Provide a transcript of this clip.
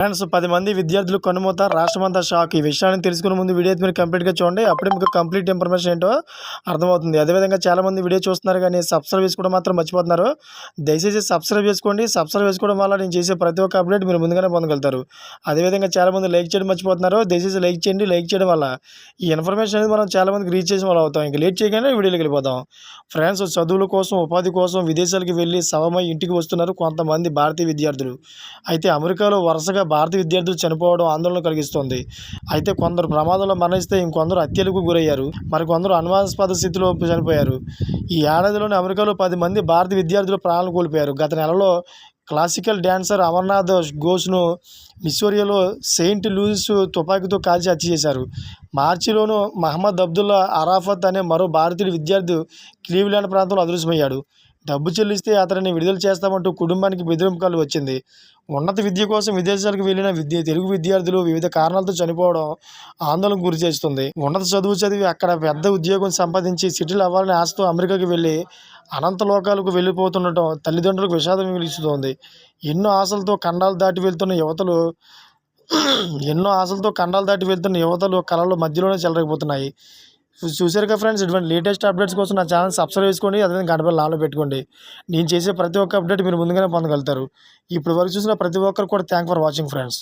Friends పది మంది విద్యార్థులు కనుమూత రాష్ట్రమంతా షాక్. ఈ విషయాన్ని తెలుసుకునే ముందు వీడియో అయితే మీరు కంప్లీట్గా చూడండి. అప్పుడే మీకు కంప్లీట్ ఇన్ఫర్మేషన్ ఏంటో అర్థమవుతుంది. అదేవిధంగా చాలా మంది వీడియో చూస్తున్నారు కానీ సబ్స్క్రైబ్ చేసుకోవడం మాత్రం మర్చిపోతున్నారు. దయచేసి సబ్స్క్రైబ్ చేసుకోండి. సబ్స్క్రైబ్ చేసుకోవడం వల్ల నేను చేసే ప్రతి ఒక్క అప్డేట్ మీరు ముందుగానే పొందగలుగుతారు. అదేవిధంగా చాలా మంది లైక్ చేయడం మర్చిపోతున్నారు. దయచేసి లైక్ చేయండి. లైక్ చేయడం వల్ల ఈ ఇన్ఫర్మేషన్ అనేది మనం చాలా మందికి రీచ్ చేసిన వాళ్ళు అవుతాం. ఇంకా లేట్ చేయగానే వీడియోలోకి వెళ్ళిపోతాం. ఫ్రెండ్స్ చదువుల కోసం ఉపాధి కోసం విదేశాలకు వెళ్ళి సవమై ఇంటికి వస్తున్నారు కొంతమంది భారతీయ విద్యార్థులు. అయితే అమెరికాలో వరుసగా భారతీయ విద్యార్థులు చనిపోవడం ఆందోళన కలిగిస్తోంది. అయితే కొందరు ప్రమాదంలో మరణిస్తే ఇంకొందరు హత్యలకు గురయ్యారు. మరికొందరు అనుమానాస్పద స్థితిలో చనిపోయారు. ఈ ఏడాదిలోని అమెరికాలో పది మంది భారతీయ విద్యార్థులు ప్రాణాలు కోల్పోయారు. గత నెలలో క్లాసికల్ డ్యాన్సర్ అమర్నాథ్ ఘోష్ను మిస్సోరియాలో సెయింట్ లూయిస్ తుపాకీతో కాల్చి హత్య చేశారు. మార్చిలోనూ మహమ్మద్ అబ్దుల్లా అరాఫత్ అనే మరో భారతీయుడు విద్యార్థి క్లీవ్లాండ్ ప్రాంతంలో అదృశ్యమయ్యాడు. డబ్బు చెల్లిస్తే అతనిని విడుదల చేస్తామంటూ కుటుంబానికి బెదిరింపుకాలు వచ్చింది. ఉన్నత విద్య కోసం విదేశాలకు వెళ్ళిన విద్య తెలుగు విద్యార్థులు వివిధ కారణాలతో చనిపోవడం ఆందోళనకు గురి చేస్తుంది. ఉన్నత చదువు చదివి అక్కడ పెద్ద ఉద్యోగం సంపాదించి సిటీలు అవ్వాలని ఆశతో అమెరికాకి వెళ్ళి అనంత లోకాలకు వెళ్ళిపోతుండటం తల్లిదండ్రులకు విషాదం మిగిలిస్తుంది ఎన్నో ఆశలతో ఖండాలు దాటి వెళ్తున్న యువతలు ఎన్నో ఆశలతో ఖండాలు దాటి వెళ్తున్న యువతలు కళలు మధ్యలోనే చెలరకపోతున్నాయి చూసారు కదా ఫ్రెండ్స్ ఇటువంటి లేటెస్ట్ అప్డేట్స్ కోసం నా ఛానల్ సబ్స్క్రైబ్ చేసుకోండి అదేవిధంగా గంటపల్లి లాలో పెట్టుకోండి. నేను చేసే ప్రతి ఒక్క అప్డేట్ మీరు ముందుగానే పొందగలుగుతారు. ఇప్పటి వరకు చూసిన ప్రతి ఒక్కరు కూడా థ్యాంక్ ఫర్ వాచింగ్ ఫ్రెండ్స్